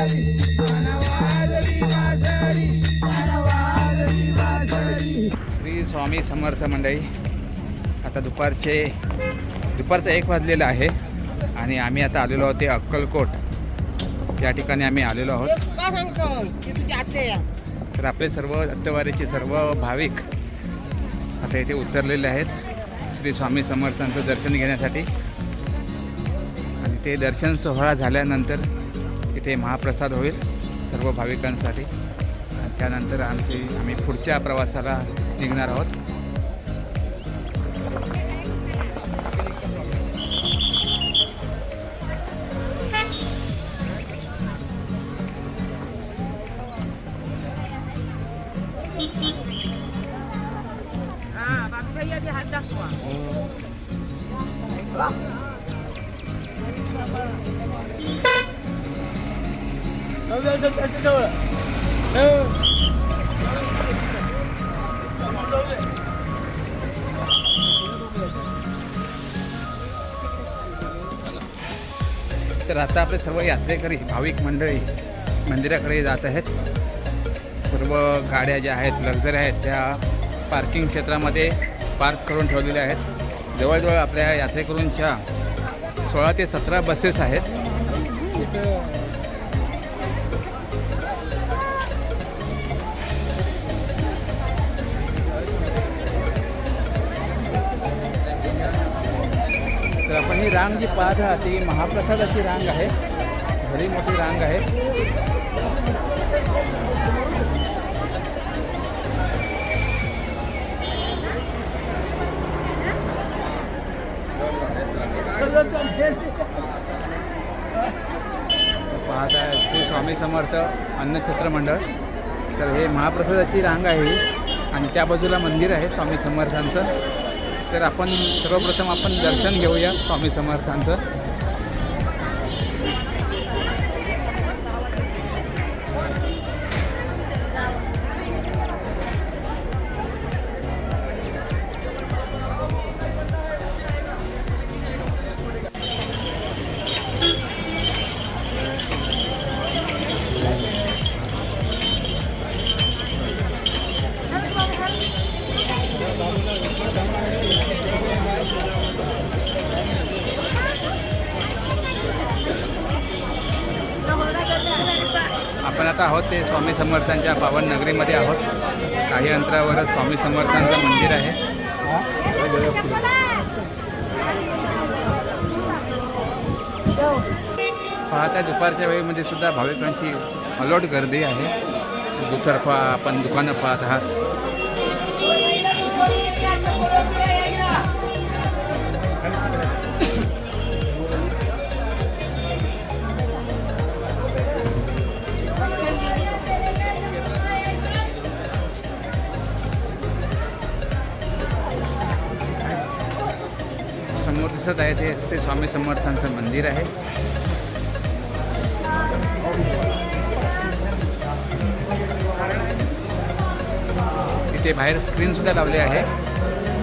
श्री स्वामी समर्थ मंडळी आता दुपारचे दुपारचं एक वाजलेलं आहे आणि आम्ही आता आलेलो आहोत ते अक्कलकोट. या ठिकाणी आम्ही आलेलो आहोत. तर आपले सर्व दत्तवारीचे सर्व भाविक आता इथे उतरलेले आहेत. श्री स्वामी समर्थांचं दर्शन घेण्यासाठी. आणि ते दर्शन सोहळा झाल्यानंतर इथे महाप्रसाद होईल सर्व भाविकांसाठी. त्यानंतर आमची आम्ही पुढच्या प्रवासाला निघणार आहोत. हात तर आता आपले सर्व यात्रेकरी भाविक मंडळी मंदिराकडे जात आहेत. सर्व गाड्या ज्या आहेत लक्झरी आहेत त्या पार्किंग क्षेत्रामध्ये पार्क करून ठेवलेल्या आहेत. जवळजवळ आपल्या यात्रेकरूंच्या सोळा ते सतरा बसेस आहेत. रांग जी पाहत आहात ती महाप्रसादाची रांग आहे. भरी मोठी रांग आहे. पाहत आहे श्री स्वामी समर्थ अन्नछत्र मंडळ. तर हे महाप्रसादाची रांग आहे आणि त्या बाजूला मंदिर आहे स्वामी समर्थांचं. तर आपण सर्वप्रथम आपण दर्शन घेऊया स्वामी समर्थांचं. आपण आता आहोत ते स्वामी समर्थांच्या पावन नगरीमध्ये आहोत. काही अंतरावरच स्वामी समर्थांचं मंदिर आहे. पाहता दुपारच्या वेळेमध्ये सुद्धा भाविकांची अलोट गर्दी आहे. दुतर्फा आपण दुकानं पाहत आहात. दिसत आहे ते श्री स्वामी समर्थांचं मंदिर आहे. इथे बाहेर स्क्रीन सुद्धा लावले आहे.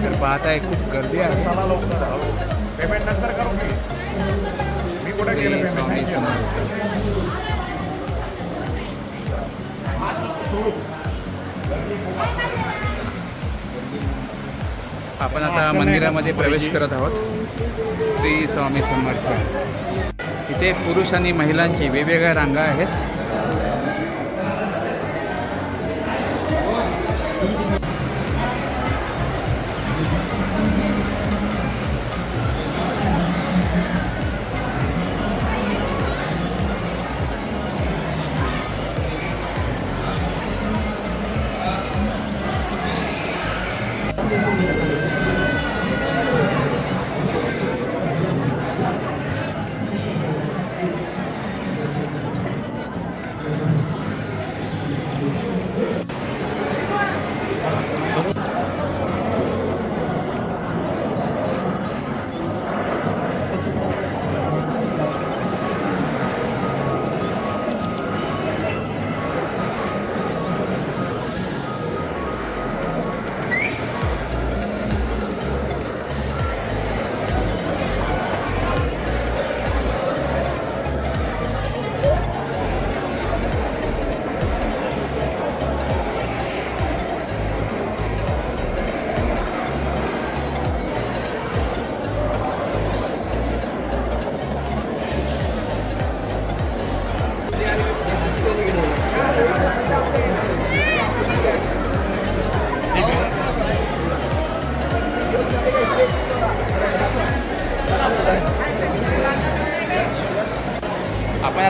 तर पाहत आहे खूप गर्दी आहे. स्वामी समर्थ. आपण आता मंदिरामध्ये प्रवेश करत आहोत. श्री स्वामी समर्थ. इथे पुरुष आणि महिलांची वेगवेगळ्या रांगा आहेत.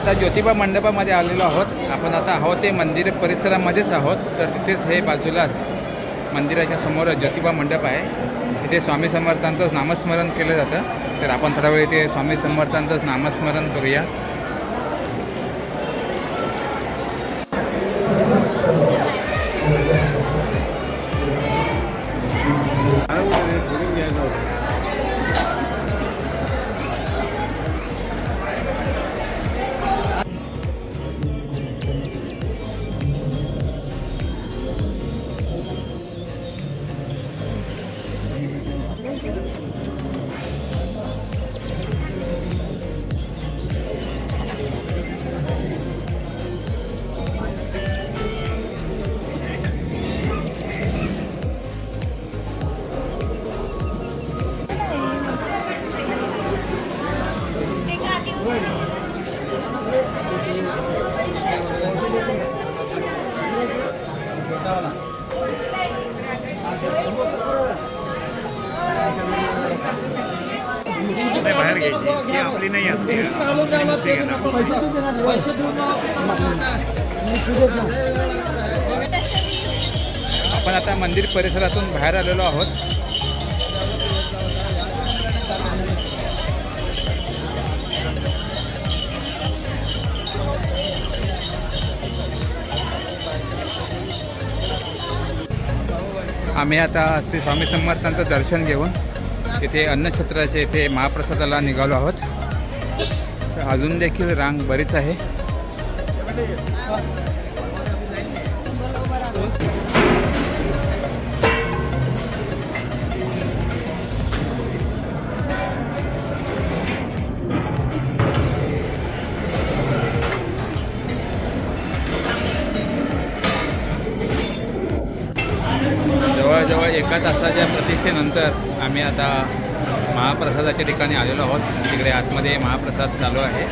आता ज्योतिबा मंडपामध्ये आलेलो आहोत. आपण आता आहोत ते मंदिर परिसरामध्येच आहोत. तर तिथेच हे बाजूलाच मंदिराच्या समोर ज्योतिबा मंडप आहे. तिथे स्वामी समर्थांचंच नामस्मरण केलं जातं. तर आपण थोडा वेळ इथे स्वामी समर्थांचंच नामस्मरण करूया. बाहेर घ्यायची. ती आपली नाही आपली आपण आता मंदिर परिसरातून बाहेर आलेलो आहोत. आम्ही आता श्री स्वामी समर्थांचं दर्शन घेऊन इथे अन्नछत्राच्या इथे महाप्रसादाला निघालो आहोत. तर अजून देखील रांग बरीच आहे. एका तासाच्या प्रतीक्षेनंतर आम्ही आता महाप्रसादाच्या ठिकाणी आलेलो आहोत. तिकडे आतमध्ये महाप्रसाद चालू आहे.